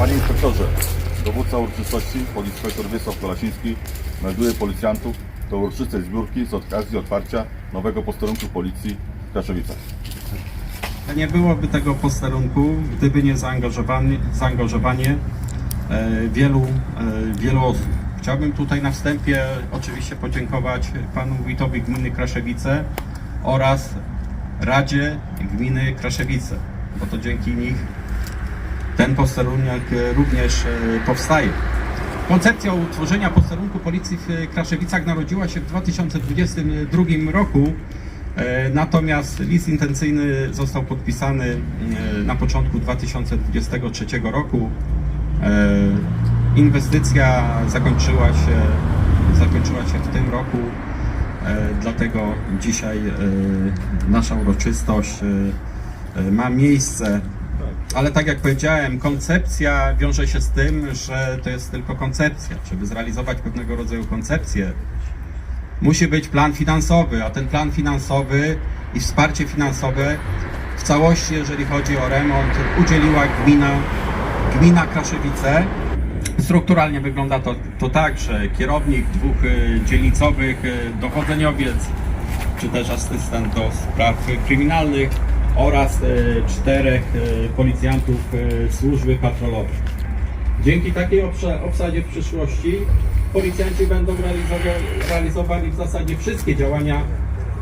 Panie inspektorze, dowódca uroczystości, policjinspektor Wiesław Kolasiński melduje policjantów do uroczystej zbiórki z okazji otwarcia nowego posterunku policji w Kaszewicach. Nie byłoby tego posterunku, gdyby nie zaangażowanie, zaangażowanie wielu, e, wielu osób. Chciałbym tutaj na wstępie oczywiście podziękować panu wójtowi gminy Kraszewice oraz Radzie Gminy Kraszewice, bo to dzięki nich ten posterunek e, również e, powstaje. Koncepcja utworzenia posterunku policji w Kraszewicach narodziła się w 2022 roku, e, natomiast list intencyjny został podpisany e, na początku 2023 roku. E, Inwestycja zakończyła się, zakończyła się w tym roku, e, dlatego dzisiaj e, nasza uroczystość e, e, ma miejsce. Ale tak jak powiedziałem, koncepcja wiąże się z tym, że to jest tylko koncepcja. Żeby zrealizować pewnego rodzaju koncepcję, musi być plan finansowy, a ten plan finansowy i wsparcie finansowe w całości, jeżeli chodzi o remont, udzieliła gmina, gmina Kraszewice. Strukturalnie wygląda to, to tak, że kierownik dwóch y, dzielnicowych, y, dochodzeniowiec, czy też asystent do spraw kryminalnych oraz y, czterech y, policjantów y, służby patrolowej. Dzięki takiej obsa- obsadzie w przyszłości policjanci będą realizowa- realizowali w zasadzie wszystkie działania,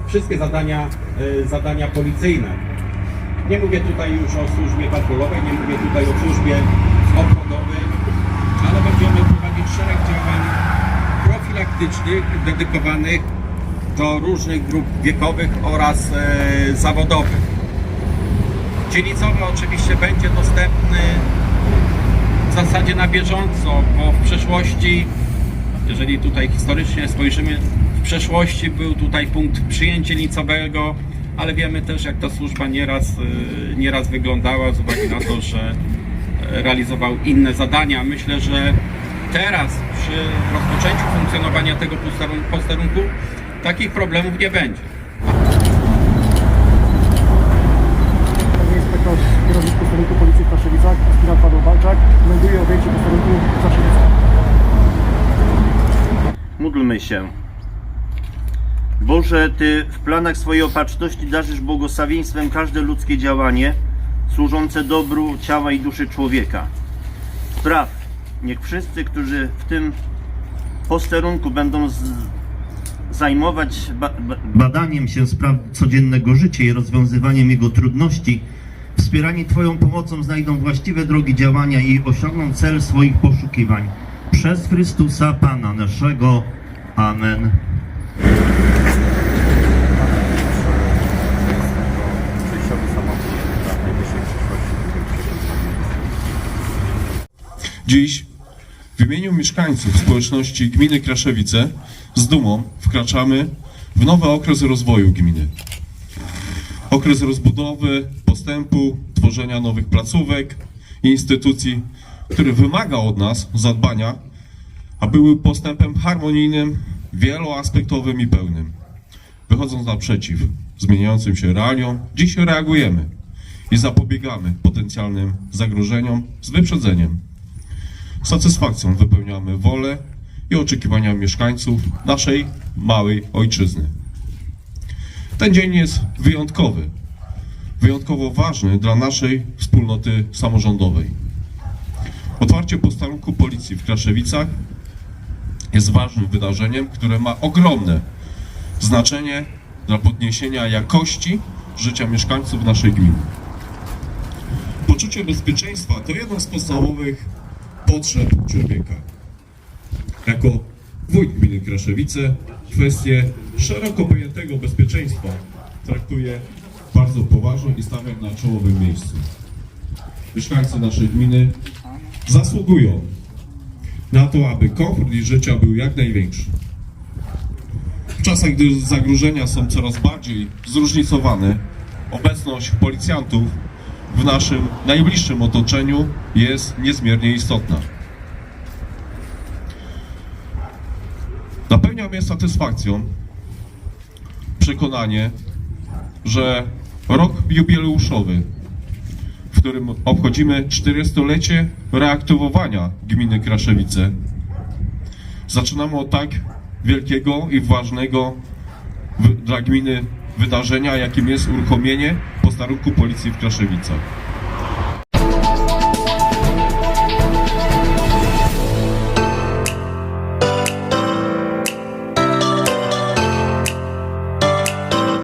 wszystkie zadania, zadania policyjne. Nie mówię tutaj już o służbie patrolowej, nie mówię tutaj o służbie obwodowej, ale będziemy prowadzić szereg działań profilaktycznych, dedykowanych do różnych grup wiekowych oraz e, zawodowych. Dzielnicowy oczywiście będzie dostępny w zasadzie na bieżąco, bo w przeszłości, jeżeli tutaj historycznie spojrzymy, w przeszłości był tutaj punkt przyjęcia dzielnicowego, ale wiemy też jak ta służba nieraz, y, nieraz wyglądała z uwagi na to, że e, realizował inne zadania. Myślę, że teraz przy rozpoczęciu funkcjonowania tego posterun- posterunku takich problemów nie będzie. Panie inspektor, kierownik posterunku policji w Kaszewicach, Walczak, melduje objęcie posterunku Kaszewicach. Módlmy się. Boże, Ty w planach swojej opatrzności darzysz błogosławieństwem każde ludzkie działanie służące dobru ciała i duszy człowieka. Spraw, niech wszyscy, którzy w tym posterunku będą z, zajmować ba, badaniem się spraw codziennego życia i rozwiązywaniem jego trudności, wspierani Twoją pomocą znajdą właściwe drogi działania i osiągną cel swoich poszukiwań. Przez Chrystusa Pana naszego. Amen. Dziś w imieniu mieszkańców społeczności gminy Kraszewice z dumą wkraczamy w nowy okres rozwoju gminy. Okres rozbudowy, postępu, tworzenia nowych placówek i instytucji, który wymaga od nas zadbania, aby był postępem harmonijnym, wieloaspektowym i pełnym. Wychodząc naprzeciw zmieniającym się realiom, dziś reagujemy i zapobiegamy potencjalnym zagrożeniom z wyprzedzeniem. Z satysfakcją wypełniamy wolę i oczekiwania mieszkańców naszej małej ojczyzny. Ten dzień jest wyjątkowy, wyjątkowo ważny dla naszej wspólnoty samorządowej. Otwarcie posterunku policji w Kraszewicach jest ważnym wydarzeniem, które ma ogromne znaczenie dla podniesienia jakości życia mieszkańców naszej gminy. Poczucie bezpieczeństwa to jedna z podstawowych potrzeb człowieka. Jako wójt gminy Kraszewice kwestię szeroko pojętego bezpieczeństwa bardzo poważnie i stawiam na czołowym miejscu. Mieszkańcy naszej gminy zasługują na to, aby komfort ich życia był jak największy. W czasach, gdy zagrożenia są coraz bardziej zróżnicowane, obecność policjantów w naszym najbliższym otoczeniu jest niezmiernie istotna. Napełnia mnie satysfakcją przekonanie, że rok jubileuszowy, w którym obchodzimy 40-lecie reaktywowania gminy Kraszewice. Zaczynamy od tak wielkiego i ważnego dla gminy wydarzenia, jakim jest uruchomienie posterunku policji w Kraszewicach.